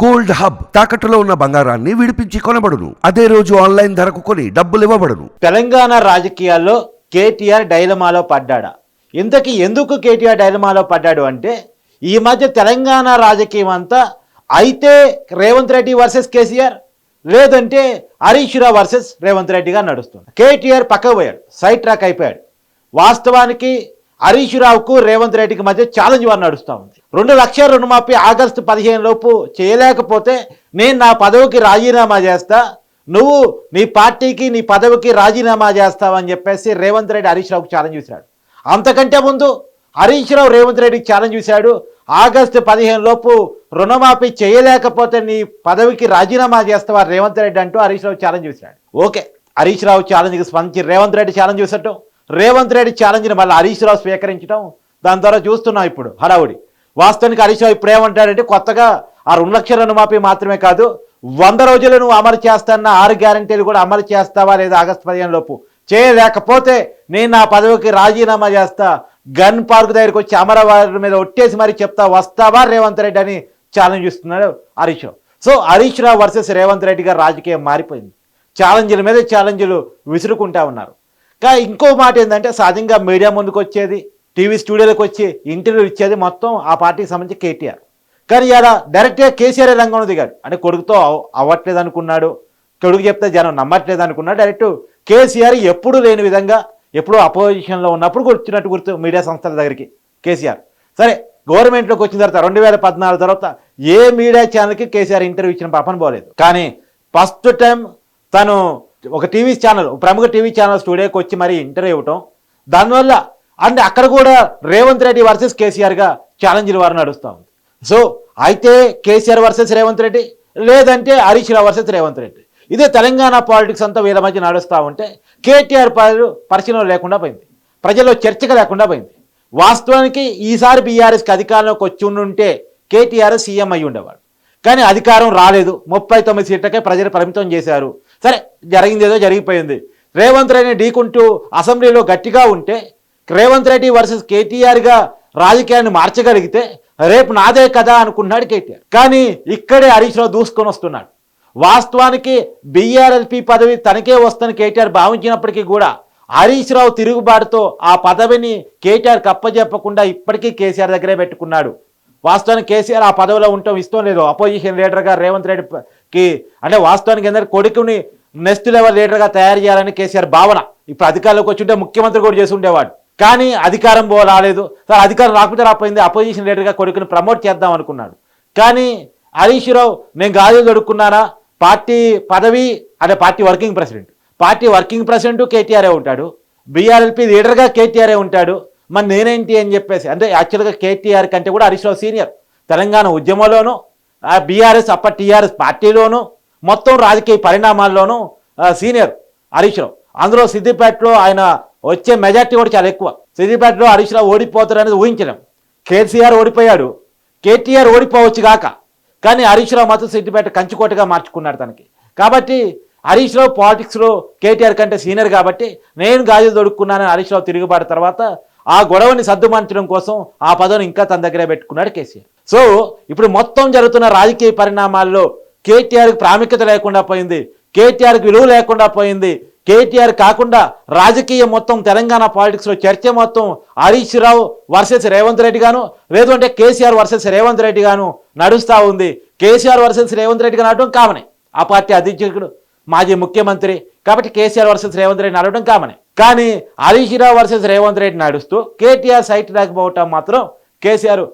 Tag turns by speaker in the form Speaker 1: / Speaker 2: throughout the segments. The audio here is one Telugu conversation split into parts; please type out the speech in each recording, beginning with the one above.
Speaker 1: గోల్డ్ హబ్ తాకట్టులో ఉన్న బంగారాన్ని విడిపించి కొనబడును. అదే రోజు ఆన్లైన్ ధరకు కొని డబ్బులు ఇవ్వబడును.
Speaker 2: తెలంగాణ రాజకీయాల్లో కేటీఆర్ డైలమాలో పడ్డాడా? ఇంతకీ ఎందుకు కేటీఆర్ డైలమాలో పడ్డాడు అంటే ఈ మధ్య తెలంగాణ రాజకీయం అంతా అయితే రేవంత్ రెడ్డి వర్సెస్ కేసీఆర్ లేదంటే హరీష్ రావు వర్సెస్ రేవంత్ రెడ్డిగా నడుస్తుంది. కేటీఆర్ పక్కకు పోయాడు సైడ్ ట్రాక్ అయిపోయాడు. వాస్తవానికి హరీష్ రావుకు రేవంత్ రెడ్డికి మధ్య ఛాలెంజ్ వారు నడుస్తూ ఉంది. రెండు లక్షల రుణమాఫీ ఆగస్టు పదిహేను లోపు చేయలేకపోతే నేను నా పదవికి రాజీనామా చేస్తా నువ్వు నీ పార్టీకి నీ పదవికి రాజీనామా చేస్తావని చెప్పేసి రేవంత్ రెడ్డి హరీష్ రావుకి ఛాలెంజ్ చేశాడు. అంతకంటే ముందు హరీష్ రావు రేవంత్ రెడ్డికి ఛాలెంజ్ చేశాడు ఆగస్టు పదిహేను లోపు రుణమాఫీ చేయలేకపోతే నీ పదవికి రాజీనామా చేస్తావా రేవంత్ రెడ్డి అంటూ హరీష్ రావు ఛాలెంజ్ చేశాడు. ఓకే హరీష్ రావు ఛాలెంజ్కి స్పందించి రేవంత్ రెడ్డి ఛాలెంజ్ చేసటం రేవంత్ రెడ్డి ఛాలెంజ్ని మళ్ళీ హరీష్ రావు స్వీకరించడం దాని ద్వారా చూస్తున్నాం ఇప్పుడు హడావుడి. వాస్తవానికి హరీష్ రావు ఇప్పుడు ఏమంటాడంటే కొత్తగా ఆ రెండు లక్షల రుణమాఫీ మాత్రమే కాదు వంద రోజులు నువ్వు అమలు చేస్తాన్న ఆరు గ్యారంటీలు కూడా అమలు చేస్తావా లేదా ఆగస్టు పదిహేను లోపు? చేయలేకపోతే నేను నా పదవికి రాజీనామా చేస్తా గన్ పార్క్ దగ్గరికి వచ్చి అమరవారి మీద ఒట్టేసి మరి చెప్తా వస్తావా రేవంత్ రెడ్డి అని ఛాలెంజ్ ఇస్తున్నాడు హరీష్ రావు. సో హరీష్ రావు వర్సెస్ రేవంత్ రెడ్డి గారు రాజకీయం మారిపోయింది. ఛాలెంజ్ల మీద ఛాలెంజ్లు విసురుకుంటా ఉన్నారు. కానీ ఇంకో మాట ఏంటంటే సహజంగా మీడియా ముందుకు వచ్చేది టీవీ స్టూడియోలకు వచ్చి ఇంటర్వ్యూ ఇచ్చేది మొత్తం ఆ పార్టీకి సంబంధించి కేటీఆర్. కానీ ఇలా డైరెక్ట్గా కేసీఆర్ రంగంలో దిగాడు? అంటే కొడుకుతో అవ్వట్లేదు అనుకున్నాడు కొడుకు చెప్తే జనం నమ్మట్లేదు అనుకున్నాడు డైరెక్ట్ కేసీఆర్ ఎప్పుడు లేని విధంగా ఎప్పుడు అపోజిషన్లో ఉన్నప్పుడు వచ్చినట్టు గుర్తు మీడియా సంస్థల దగ్గరికి కేసీఆర్. సరే గవర్నమెంట్లోకి వచ్చిన తర్వాత రెండు వేల పద్నాలుగు తర్వాత ఏ మీడియా ఛానల్కి కేసీఆర్ ఇంటర్వ్యూ ఇచ్చిన పాపన పోలేదు. కానీ ఫస్ట్ టైం తను ఒక టీవీ ఛానల్ ప్రముఖ టీవీ ఛానల్ స్టూడియోకి వచ్చి మరి ఇంటర్వ్యూ ఇవ్వటం దానివల్ల అండ్ అక్కడ కూడా రేవంత్ రెడ్డి వర్సెస్ కేసీఆర్గా ఛాలెంజ్ల వారు నడుస్తూ ఉంది. సో అయితే కేసీఆర్ వర్సెస్ రేవంత్ రెడ్డి లేదంటే హరీష్ రావు వర్సెస్ రేవంత్ రెడ్డి. ఇదే తెలంగాణ పాలిటిక్స్ అంతా వీళ్ళ మధ్య నడుస్తూ ఉంటే కేటీఆర్ పాలు పరిశీలన లేకుండా పోయింది. ప్రజల్లో చర్చగా లేకుండా పోయింది. వాస్తవానికి ఈసారి బీఆర్ఎస్కి అధికారంలోకి వచ్చి ఉంటే కేటీఆర్ సీఎం అయి ఉండేవాడు. కానీ అధికారం రాలేదు. ముప్పై తొమ్మిది సీట్లకే ప్రజలు పరిమితం చేశారు. సరే జరిగింది ఏదో జరిగిపోయింది. రేవంత్ రెడ్డిని ఢీకుంటూ అసెంబ్లీలో గట్టిగా ఉంటే రేవంత్ రెడ్డి వర్సెస్ కేటీఆర్గా రాజకీయాన్ని మార్చగలిగితే రేపు నాదే కదా అనుకున్నాడు కేటీఆర్. కానీ ఇక్కడే హరీష్ రావు దూసుకొని వస్తున్నాడు. వాస్తవానికి బీఆర్ఎల్పీ పదవి తనకే వస్తుందని కేటీఆర్ భావించినప్పటికీ కూడా హరీష్ రావు తిరుగుబాటుతో ఆ పదవిని కేటీఆర్ కప్పజెప్పకుండా ఇప్పటికీ కేసీఆర్ దగ్గరే పెట్టుకున్నాడు. వాస్తవానికి కేసీఆర్ ఆ పదవిలో ఉండటం ఇష్టం లేదు. అపోజిషన్ లీడర్గా రేవంత్ రెడ్డికి అంటే వాస్తవానికి ఎందుకంటే కొడుకుని నెక్స్ట్ లెవెల్ లీడర్గా తయారు చేయాలని కేసీఆర్ భావన. ఇప్పుడు అధికారంలోకి వచ్చి ఉంటే ముఖ్యమంత్రి కూడా చేసి ఉండేవాడు. కానీ అధికారం పో రాలేదు. సార్ అధికారం రాకపోతే రాపోయింది అపోజిషన్ లీడర్గా కొడుకుని ప్రమోట్ చేద్దాం అనుకున్నాడు. కానీ హరీష్ రావు నేను గాజులు దొడుక్కున్నానా? పార్టీ పదవి అంటే party working president. Party working president కేటీఆర్ఏ ఉంటాడు. బీఆర్ఎల్పీ లీడర్గా కేటీఆర్ఏ ఉంటాడు. మరి నేనేంటి అని చెప్పేసి అంటే యాక్చువల్గా కేటీఆర్ కంటే కూడా హరీష్ రావు సీనియర్. తెలంగాణ ఉద్యమంలోనూ బీఆర్ఎస్ అప్పటి టీఆర్ఎస్ పార్టీలోనూ మొత్తం రాజకీయ పరిణామాల్లోనూ సీనియర్ హరీష్ రావు. అందులో సిద్దిపేటలో ఆయన వచ్చే మెజార్టీ కూడా చాలా ఎక్కువ. సిద్దిపేటలో హరీష్ రావు ఓడిపోతారు అనేది ఊహించలేం. కేసీఆర్ ఓడిపోయాడు. కేటీఆర్ ఓడిపోవచ్చు కాక కానీ హరీష్ రావు మాత్రం సిద్దిపేట కంచుకోటగా మార్చుకున్నాడు తనకి. కాబట్టి హరీష్ రావు పాలిటిక్స్లో కేటీఆర్ కంటే సీనియర్ కాబట్టి నేను గాజులు దొడుక్కున్నానని హరీష్ రావు తిరుగుబాటు తర్వాత ఆ గొడవని సర్దుమార్చడం కోసం ఆ పదవిని ఇంకా తన దగ్గరే పెట్టుకున్నాడు కేసీఆర్. సో ఇప్పుడు మొత్తం జరుగుతున్న రాజకీయ పరిణామాల్లో కేటీఆర్కి ప్రాముఖ్యత లేకుండా పోయింది. కేటీఆర్కి విలువ లేకుండా పోయింది. కేటీఆర్ కాకుండా రాజకీయం మొత్తం తెలంగాణ పాలిటిక్స్లో చర్చ మొత్తం హరీష్ రావు వర్సెస్ రేవంత్ రెడ్డి గాను లేదు అంటే కేసీఆర్ వర్సెస్ రేవంత్ రెడ్డి గాను నడుస్తూ ఉంది. కేసీఆర్ వర్సెస్ రేవంత్ రెడ్డి గారు నడవడం కామనే. ఆ పార్టీ అధ్యక్షుడు మాజీ ముఖ్యమంత్రి. కాబట్టి కేసీఆర్ వర్సెస్ రేవంత్ రెడ్డి నడవడం కామనే. కానీ హరీష్ రావు వర్సెస్ రేవంత్ రెడ్డి నడుస్తూ కేటీఆర్ సైట్ రాకపోవటం మాత్రం కేసీఆర్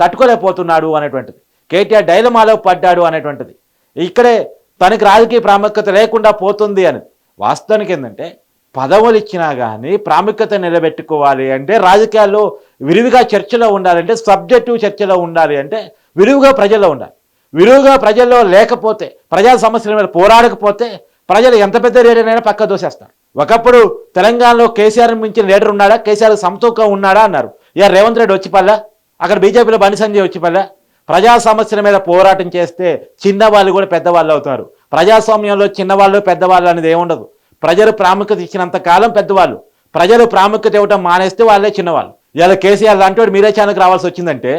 Speaker 2: తట్టుకోలేకపోతున్నాడు అనేటువంటిది. కేటీఆర్ డైలమాలో పడ్డాడు అనేటువంటిది. ఇక్కడే తనకి రాజకీయ ప్రాముఖ్యత లేకుండా పోతుంది అని. వాస్తవానికి ఏంటంటే పదవులు ఇచ్చినా కానీ ప్రాముఖ్యత నిలబెట్టుకోవాలి అంటే రాజకీయాల్లో విరివిగా చర్చలో ఉండాలంటే సబ్జెక్టివ్ చర్చలో ఉండాలి అంటే విరివిగా ప్రజల్లో ఉండాలి. విరివిగా ప్రజల్లో లేకపోతే ప్రజా సమస్యల మీద పోరాడకపోతే ప్రజలు ఎంత పెద్ద లీడర్నైనా పక్క దోసేస్తారు. ఒకప్పుడు తెలంగాణలో కేసీఆర్ మించిన లీడర్ ఉన్నాడా? కేసీఆర్ సమతూకం ఉన్నాడా అన్నారు. ఇక రేవంత్ రెడ్డి వచ్చిపల్లా అక్కడ బీజేపీలో బండి సంజయ్ వచ్చిపల్లా ప్రజా సమస్యల మీద పోరాటం చేస్తే చిన్నవాళ్ళు కూడా పెద్దవాళ్ళు అవుతారు. ప్రజాస్వామ్యంలో చిన్నవాళ్ళు పెద్దవాళ్ళు అనేది ఏముండదు. ప్రజలు ప్రాముఖ్యత ఇచ్చినంత కాలం పెద్దవాళ్ళు. ప్రజలు ప్రాముఖ్యత ఇవ్వటం మానేస్తే వాళ్ళే చిన్నవాళ్ళు. ఇలా కేసీఆర్ లాంటి వాడు మీరే ఛానల్కి రావాల్సి వచ్చిందంటే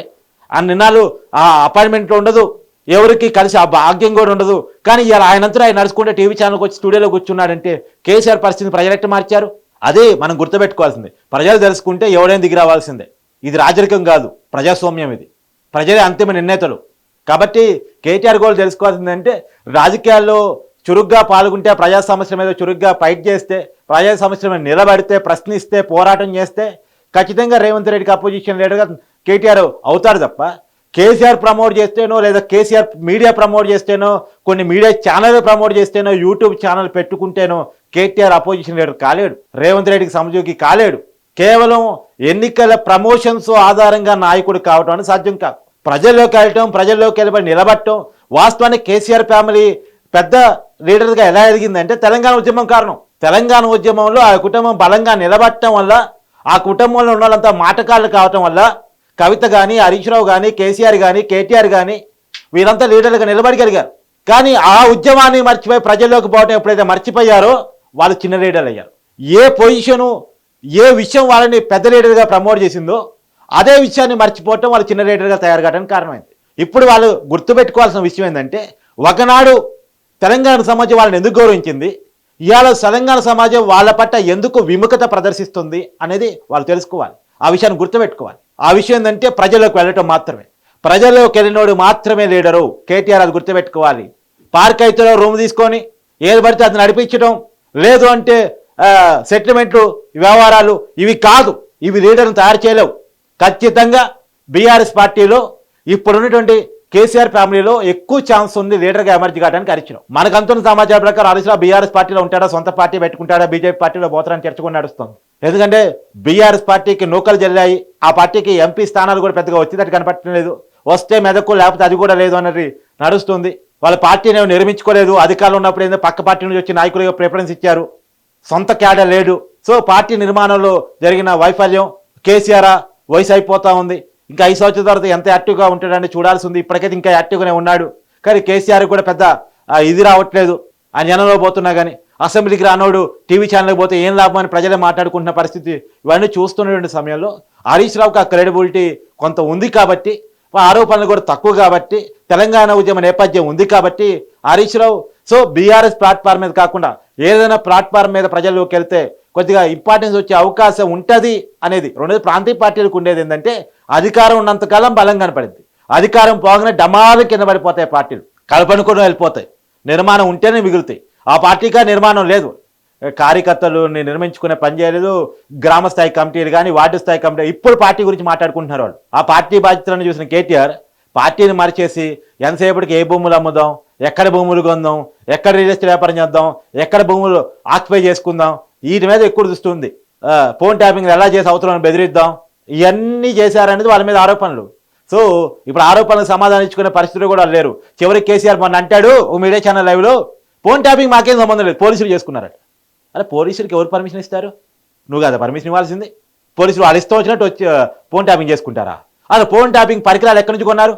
Speaker 2: ఆ నిన్నాళ్ళు ఆ అపాయింట్మెంట్లో ఉండదు. ఎవరికి కలిసి ఆ భాగ్యం కూడా ఉండదు. కానీ ఇలా ఆయనంతా ఆయన నడుచుకుంటే టీవీ ఛానల్కి వచ్చి స్టూడియోలో కూర్చున్నాడంటే కేసీఆర్ పరిస్థితిని ప్రజలు ఎట్లా మార్చారు? అదే మనం గుర్తుపెట్టుకోవాల్సింది. ప్రజలు తెలుసుకుంటే ఎవడైనా దిగి రావాల్సిందే. ఇది రాజరికం కాదు. ప్రజాస్వామ్యం ఇది. ప్రజలే అంతిమ నిర్ణేతలు. కాబట్టి కేటీఆర్ గోల్ తెలుసుకోవాల్సిందంటే రాజకీయాల్లో చురుగ్గా పాల్గొంటే ప్రజా సమస్యల మీద చురుగ్గా ఫైట్ చేస్తే ప్రజా సమస్యల మీద నిలబడితే ప్రశ్నిస్తే పోరాటం చేస్తే ఖచ్చితంగా రేవంత్ రెడ్డికి అపోజిషన్ లీడర్గా కేటీఆర్ అవుతారు తప్ప కేసీఆర్ ప్రమోట్ చేస్తేనో లేదా కేసీఆర్ మీడియా ప్రమోట్ చేస్తేనో కొన్ని మీడియా ఛానల్ ప్రమోట్ చేస్తేనో యూట్యూబ్ ఛానల్ పెట్టుకుంటేనో కేటీఆర్ అపోజిషన్ లీడర్ కాలేడు. రేవంత్ రెడ్డికి సమజోగి కాలేడు. కేవలం ఎన్నికల ప్రమోషన్స్ ఆధారంగా నాయకుడు కావటం అనేది సాధ్యం కాదు. ప్రజల్లోకి వెళ్ళటం ప్రజల్లోకి వెళ్ళబడి నిలబడటం వాస్తవానికి కేసీఆర్ ఫ్యామిలీ పెద్ద లీడర్గా ఎలా ఎదిగిందంటే తెలంగాణ ఉద్యమం కారణం. తెలంగాణ ఉద్యమంలో ఆ కుటుంబం బలంగా నిలబడటం వల్ల ఆ కుటుంబంలో ఉన్న వాళ్ళంతా మాటకాళ్ళు కావటం వల్ల కవిత కానీ హరీష్ రావు కానీ కేసీఆర్ కానీ కేటీఆర్ కానీ వీరంతా లీడర్లుగా నిలబడగలిగారు. కానీ ఆ ఉద్యమాన్ని మర్చిపోయి ప్రజల్లోకి పోవటం ఎప్పుడైతే మర్చిపోయారో వాళ్ళు చిన్న లీడర్లు అయ్యారు. ఏ పొజిషను ఏ విషయం వాళ్ళని పెద్ద లీడర్గా ప్రమోట్ చేసిందో అదే విషయాన్ని మర్చిపోవటం వాళ్ళు చిన్న లీడర్గా తయారు కావడానికి కారణమైంది. ఇప్పుడు వాళ్ళు గుర్తుపెట్టుకోవాల్సిన విషయం ఏంటంటే ఒకనాడు తెలంగాణ సమాజం వాళ్ళని ఎందుకు గౌరవించింది? ఇవాళ తెలంగాణ సమాజం వాళ్ళ పట్ల ఎందుకు విముఖత ప్రదర్శిస్తుంది అనేది వాళ్ళు తెలుసుకోవాలి. ఆ విషయాన్ని గుర్తుపెట్టుకోవాలి. ఆ విషయం ఏంటంటే ప్రజల్లోకి వెళ్ళటం మాత్రమే. ప్రజల్లోకి వెళ్ళినోడు మాత్రమే లీడరు. కేటీఆర్ అది గుర్తుపెట్టుకోవాలి. పార్క్ అయితే రూమ్ తీసుకొని ఏది పడితే అది నడిపించడం లేదు అంటే సెటిల్మెంట్లు వ్యవహారాలు ఇవి కాదు. ఇవి లీడర్ని తయారు చేయలేవు. ఖచ్చితంగా బీఆర్ఎస్ పార్టీలో ఇప్పుడున్నటువంటి కేసీఆర్ ఫ్యామిలీలో ఎక్కువ ఛాన్స్ ఉంది లీడర్గా ఎమర్జీ కావడానికి అరిచినాం. మనకంతున్న సమాచారం ప్రకారం హరీష్ బీఆర్ఎస్ పార్టీలో ఉంటాడా సొంత పార్టీ పెట్టుకుంటాడా బీజేపీ పార్టీలో పోతారని చర్చ నడుస్తుంది. ఎందుకంటే బీఆర్ఎస్ పార్టీకి నూకలు జల్లాయి ఆ పార్టీకి ఎంపీ స్థానాలు కూడా పెద్దగా వచ్చేటట్టు కనపడటం లేదు. వస్తే మెదకు లేకపోతే అది కూడా లేదు అన్నది నడుస్తుంది. వాళ్ళ పార్టీని నిర్మించుకోలేదు. అధికారులు ఉన్నప్పుడు ఏందో పక్క పార్టీ నుంచి వచ్చి నాయకులుగా ప్రిఫరెన్స్ ఇచ్చారు. సొంత క్యాడర్ లేడు. సో పార్టీ నిర్మాణంలో జరిగిన వైఫల్యం కేసీఆర్ వయసు అయిపోతూ ఉంది. ఇంకా ఐదు సంవత్సరాల తర్వాత ఎంత యాక్టివ్గా ఉంటాడని చూడాల్సి ఉంది ఇప్పటికైతే ఇంకా యాక్టివ్గానే ఉన్నాడు. కానీ కేసీఆర్ కూడా పెద్ద ఇది రావట్లేదు. ఆ జనంలో పోతున్నా కానీ అసెంబ్లీకి రానోడు టీవీ ఛానల్కి పోతే ఏం లాభం అని ప్రజలే మాట్లాడుకుంటున్న పరిస్థితి. ఇవన్నీ చూస్తున్నటువంటి సమయంలో హరీష్ రావుకి ఆ క్రెడిబిలిటీ కొంత ఉంది కాబట్టి ఆరోపణలు కూడా తక్కువ కాబట్టి తెలంగాణ ఉద్యమ నేపథ్యం ఉంది కాబట్టి Harish Rao so BRS platform మీద కాకుండా ఏదైనా ప్లాట్ఫామ్ మీద ప్రజల్లోకి వెళ్తే కొద్దిగా ఇంపార్టెన్స్ వచ్చే అవకాశం ఉంటుంది అనేది రెండోది ప్రాంతీయ పార్టీలకు ఉండేది ఏంటంటే అధికారం ఉన్నంతకాలం బలం కనపడింది. అధికారం పోగానే డమాలు కింద పడిపోతాయి పార్టీలు. కలపనుకొని వెళ్ళిపోతాయి. నిర్మాణం ఉంటేనే మిగులుతాయి. ఆ పార్టీగా నిర్మాణం లేదు. కార్యకర్తలు నిర్మించుకునే పని చేయలేదు. గ్రామ స్థాయి కమిటీలు కానీ వార్డు స్థాయి కమిటీ ఇప్పుడు పార్టీ గురించి మాట్లాడుకుంటున్నారు వాళ్ళు. ఆ పార్టీ బాధ్యతలను చూసిన కేటీఆర్ పార్టీని మరిచేసి ఎంతసేపటికి ఏ భూములు అమ్ముదాం? ఎక్కడ భూములు కొందాం? ఎక్కడ రియల్ ఎస్టేట్ వ్యాపారం చేద్దాం? ఎక్కడ భూములు ఆక్యుపై చేసుకుందాం? వీటి మీద ఎక్కువ దృష్టి ఫోన్ ట్యాపింగ్ ఎలా చేసి అవసరం బెదిరిద్దాం? ఇవన్నీ చేశారనేది వాళ్ళ మీద ఆరోపణలు. సో ఇప్పుడు ఆరోపణలకు సమాధానం ఇచ్చుకునే పరిస్థితులు కూడా లేరు. చివరికి కేసీఆర్ మొన్న అంటాడు ఓ మీడియా ఛానల్ లైవ్లో ఫోన్ ట్యాపింగ్ మాకేం సంబంధం లేదు పోలీసులు చేసుకున్నారట. అరే పోలీసులకి ఎవరు పర్మిషన్ ఇస్తారు? నువ్వు కదా పర్మిషన్ ఇవ్వాల్సింది. పోలీసులు వాళ్ళు ఇస్తూ వచ్చినట్టు వచ్చి ఫోన్ ట్యాపింగ్ చేసుకుంటారా? అసలు ఫోన్ ట్యాపింగ్ పరికరాలు ఎక్కడి నుంచి కొన్నారు?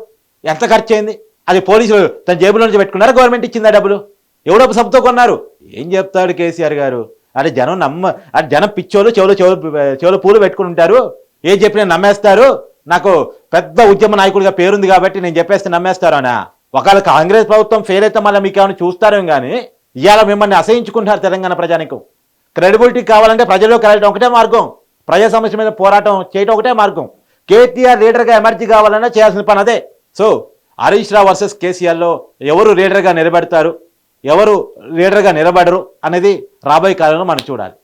Speaker 2: ఎంత ఖర్చు అయింది అది పోలీసులు తన జేబులో నుంచి పెట్టుకున్నారా? గవర్నమెంట్ ఇచ్చిందా డబ్బులు? ఎవడో సబ్తో కొన్నారు. ఏం చెప్తాడు కేసీఆర్ గారు? అరే జనం నమ్మ అంటే జనం పిచ్చోళ్ళు చెవులు చెవులు చెవులు పూలు పెట్టుకుని ఉంటారు. ఏం చెప్పినా నమ్మేస్తారు. నాకు పెద్ద ఉద్యమ నాయకుడిగా పేరుంది కాబట్టి నేను చెప్పేస్తే నమ్మేస్తారు అనా ఒకవేళ కాంగ్రెస్ ప్రభుత్వం ఫెయిల్ అయితే మళ్ళీ మీకు ఏమైనా చూస్తారేం కానీ ఇవాళ మిమ్మల్ని అసహించుకుంటున్నారు తెలంగాణ ప్రజానికం. క్రెడిబిలిటీ కావాలంటే ప్రజల్లోకి వెళ్ళడం ఒకటే మార్గం. ప్రజా సమస్య మీద పోరాటం చేయడం ఒకటే మార్గం. కేటీఆర్ లీడర్గా ఎమర్జీ కావాలన్నా చేయాల్సిన పని అదే. సో హరీష్ రావు వర్సెస్ కేసీఆర్లో ఎవరు లీడర్గా నిలబెడతారు? ఎవరు లీడర్గా నిలబడరు? అనేది రాబోయే కాలంలో మనం చూడాలి.